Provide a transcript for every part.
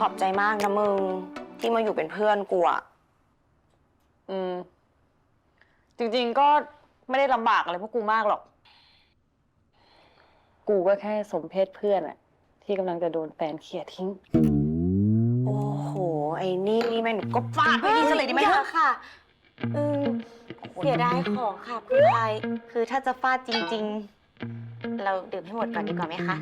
ขอบใจมากนะมึง ที่มาอยู่เป็นเพื่อนกูอะอืม จริงๆก็ไม่ได้ลำบากอะไรพวกกูมากหรอก กูก็แค่สมเพศเพื่อนอะที่กำลังจะโดนแฟนเขี่ยทิ้ง โอ้โห ไอ้นี่แม่งก็ฟาดไปนี่ซะเลยดีไหมอย่าฮะค่ะอืมเสียดายของค่ะคุณพายคือถ้าจะฟาดจริง ๆ เราดื่มให้หมดก่อนดีกว่าไหมคะ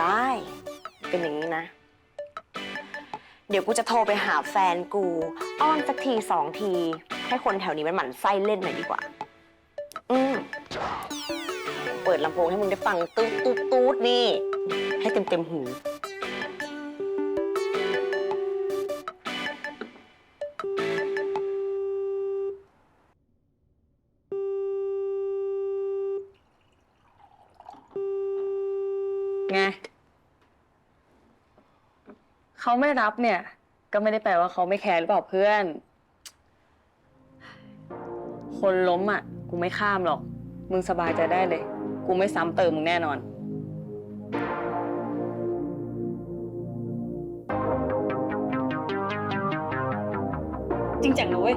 ได้ เป็นอย่างนี้นะ เดี๋ยวกูจะโทรไปหาแฟนกู อ้อนสักทีสองที ให้คนแถวนี้มันหมั่นไส้เล่นหน่อยดีกว่า อืมเปิดลำโพงให้มึงได้ฟัง ตุ๊ดตุ๊ดตุ๊ดนี่ ให้เต็มเต็มหู เขาไม่รับเนี่ย ก็ไม่ได้แปลว่าเขาไม่แคร์หรือเปล่าเพื่อน คนล้มอะ กูไม่ข้ามหรอก มึงสบายใจได้เลย กูไม่ซ้ำเติมมึงแน่นอนจริงจังนะเว้ย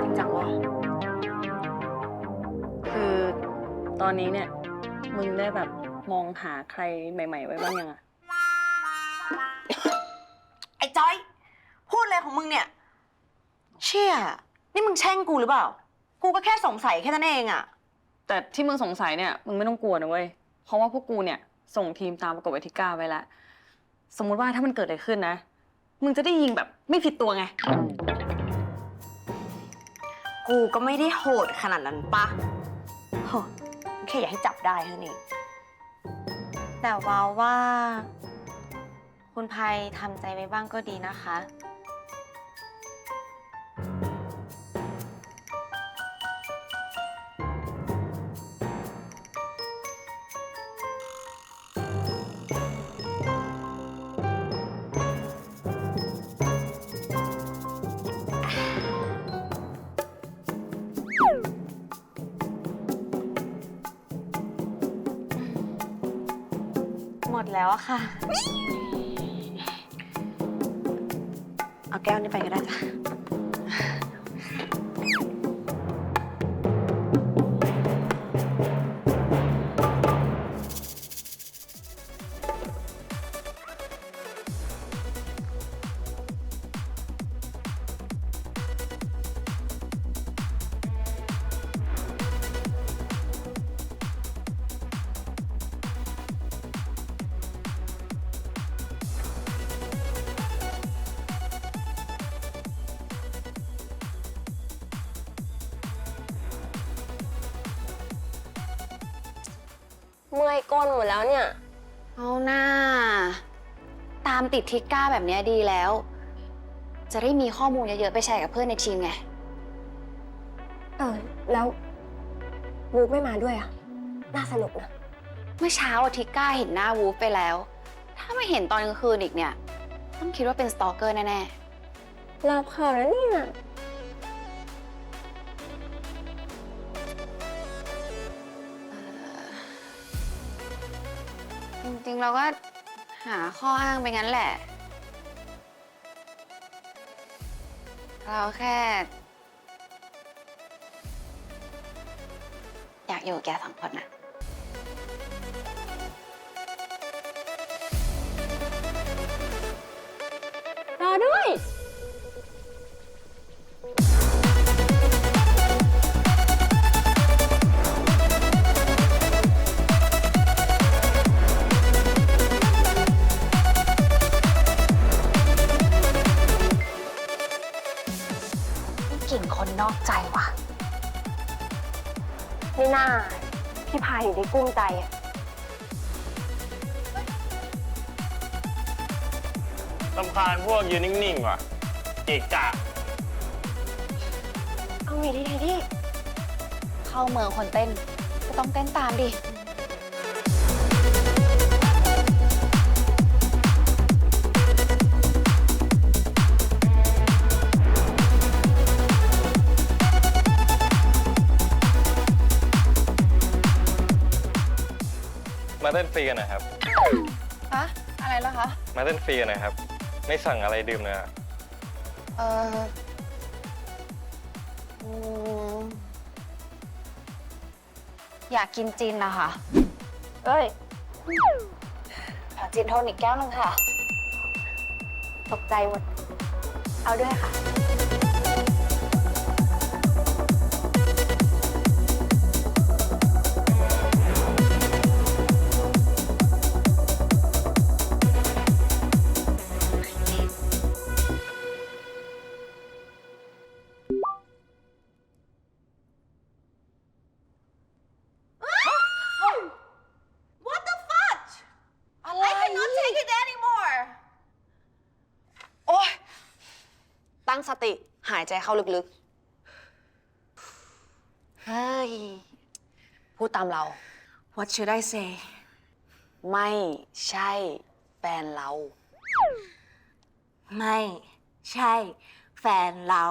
จริงจังวะคือตอนนี้เนี่ย มึงได้แบบมองหาใครใหม่ ๆ ไว้บ้างยังอะ ชี่ย นี่มึงแช่งกูหรือเปล่า กูก็แค่สงสัยแค่นั้นเองอะแต่ที่มึงสงสัยเนี่ยมึงไม่ต้องกลัวนะเว้ย เพราะว่าพวกกูเนี่ยส่งทีมตามประกบไอทิก้าไว้แล้ว สมมุติว่าถ้ามันเกิดอะไรขึ้นนะ มึงจะได้ยิงแบบไม่ผิดตัวไง กูก็ไม่ได้โหดขนาดนั้นปะโหแค่อยากให้จับได้เท่านั้นเองแต่ว้าวว่า คุณพายทำใจไว้บ้างก็ดีนะคะ แล้วอะค่ะ เอาแก้วนี้ไปก็ได้จ้ะ เมื่อยก้นหมดแล้วเนี่ย เอาหน้า ตามติดทิกก้าแบบเนี้ยดีแล้ว จะได้มีข้อมูลเยอะๆไปแชร์กับเพื่อนในทีมไง เออ แล้ววูกไม่มาด้วยอะ น่าสนุกนะ เมื่อเช้าอะทิกก้าเห็นหน้าวูฟไปแล้ว ถ้าไม่เห็นตอนกลางคืนอีกเนี่ย ต้องคิดว่าเป็นสตอกเกอร์แน่รับข่าวแล้วเนี่ย ริง ๆ เราก็หาข้ออ้างไปงั้นแหละ เราแค่ อยากอยู่กับแกสองคนนะายอยู่ได้กุ้มใจอะลำคาญพวกยืนนิ่งๆว่ะเกะกะ เอาไงดีไทที่ เข้าเมืองคนเต้น ก็ต้องเต้นตามดิ ฟรีกันนะครับ ฮะอะไรแล้วคะ มาเต้นฟรีกันนะครับ ไม่สั่งอะไรดื่มเลยอะเอออืมอยากกินจินนะคะเอ้ยขอจินโทนิกแก้วนึงค่ะ ตกใจหมด เอาด้วยค่ะ ตั้งสติหายใจเข้าลึกๆ เฮ้ย พูดตามเรา What should I say ไม่ใช่แฟนเรา ไม่ใช่ แฟนเรา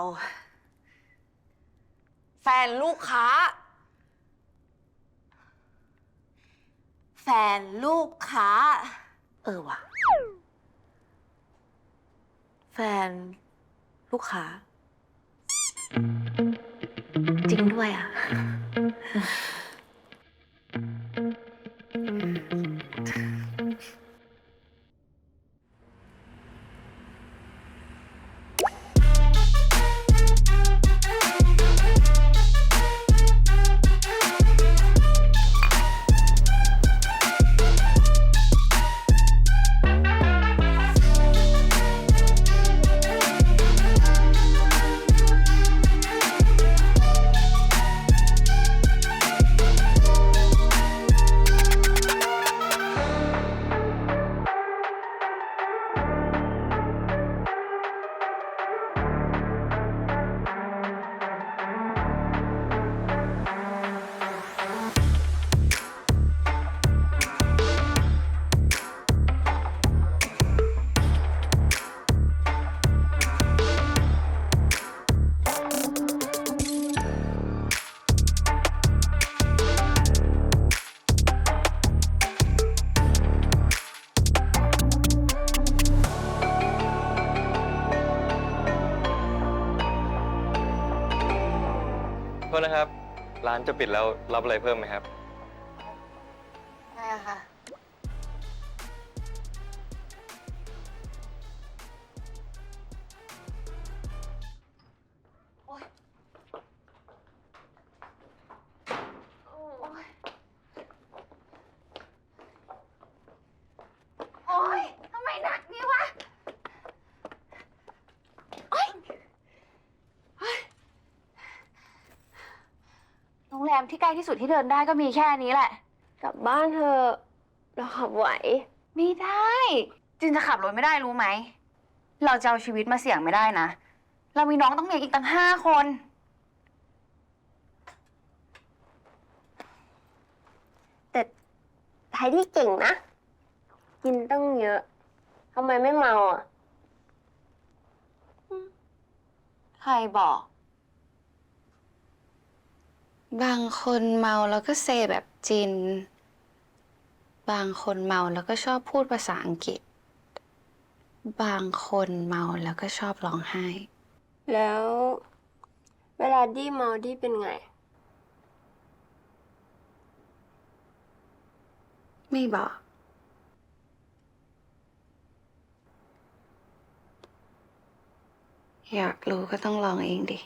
แฟนลูกค้า แฟนลูกค้า เออว่ะ แฟน ลูกค้า จริงด้วยอะ ษนะครับ ร้านจะปิดแล้วรับอะไรเพิ่มไหมครับ ไม่อะค่ะ มที่ใกล้ที่สุดที่เดินได้ก็มีแค่นี้แหละ กลับบ้านเถอะเราขับไหว ไม่ได้ จินจะขับรถไม่ได้รู้ไหม เราจะเอาชีวิตมาเสี่ยงไม่ได้นะ เรามีน้องต้องเลี้ยงอีกตั้งห้าคน แต่ไทยที่เก่งนะ กินตั้งเยอะทำไมไม่เมาอะ ใครบอก บางคนเมาแล้วก็เซแบบจินบางคนเมาแล้วก็ชอบพูดภาษาอังกฤษ บางคนเมาแล้วก็ชอบร้องไห้ แล้ว เวลาดีเมาดีเป็นไง ไม่บอก อยากรู้ก็ต้องลองเองดิ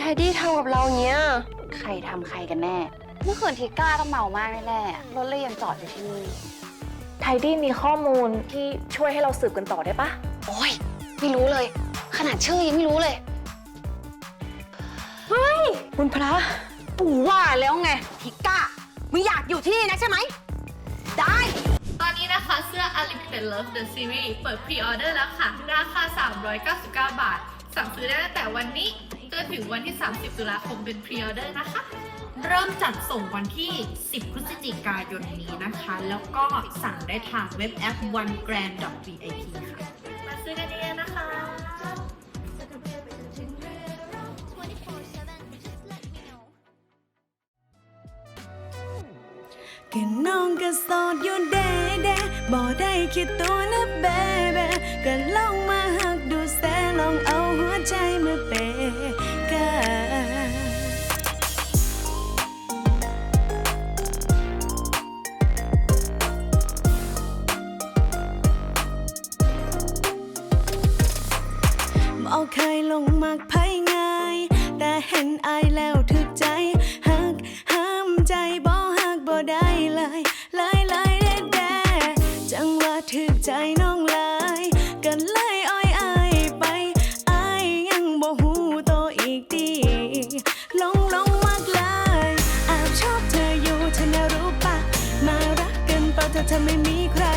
ไทดี้ทำกับเราเนี้ย ใครทำใครกันแน่ เมื่อคืนทิก้าต้องเมามากแน่ๆ รถเลยยังจอดอยู่ที่นี่ ไทดี้มีข้อมูลที่ช่วยให้เราสืบกันต่อได้ปะ โอ้ย ไม่รู้เลย ขนาดชื่อยังไม่รู้เลยคุณพระ ปู่ว่าแล้วไงทิก้า มึงอยากอยู่ที่นี่นะใช่ไหม ได้ ตอนนี้นะคะเสื้อ Unlimited Love The Series เปิดพรีออเดอร์แล้วค่ะ ราคา 399 บาท สั่งซื้อได้ตั้งแต่วันนี้ จนถึงวันที่ 30 ตุลาคมเป็นพรีออเดอร์นะคะ เริ่มจัดส่งวันที่ 10 พฤศจิกายนนี้นะคะ แล้วก็สั่งได้ทางเว็บแอป onegrand.vip ค่ะ มาซื้อกันเยอะๆนะคะก็น้องก็โสดอยู่เด้เด้บ่ได้คิดตัวนะเบเบก็ลองมาหักดูแสลองเอาหัวใจ เคยลงมักไพ่ง่าย แต่เห็นอายแล้วถึกใจหักห้ามใจบ่หักบ่ได้เลยเลยเลยเด้แดจังว่าถึกใจน้องเลยกันเลยอ้อยอายไปอายยังบ่หูโตอีกดีลงลงมากเลยแอบชอบเธออยู่เธอน่ารู้ปะมารักกันเปล่าถ้าเธอไม่มีใคร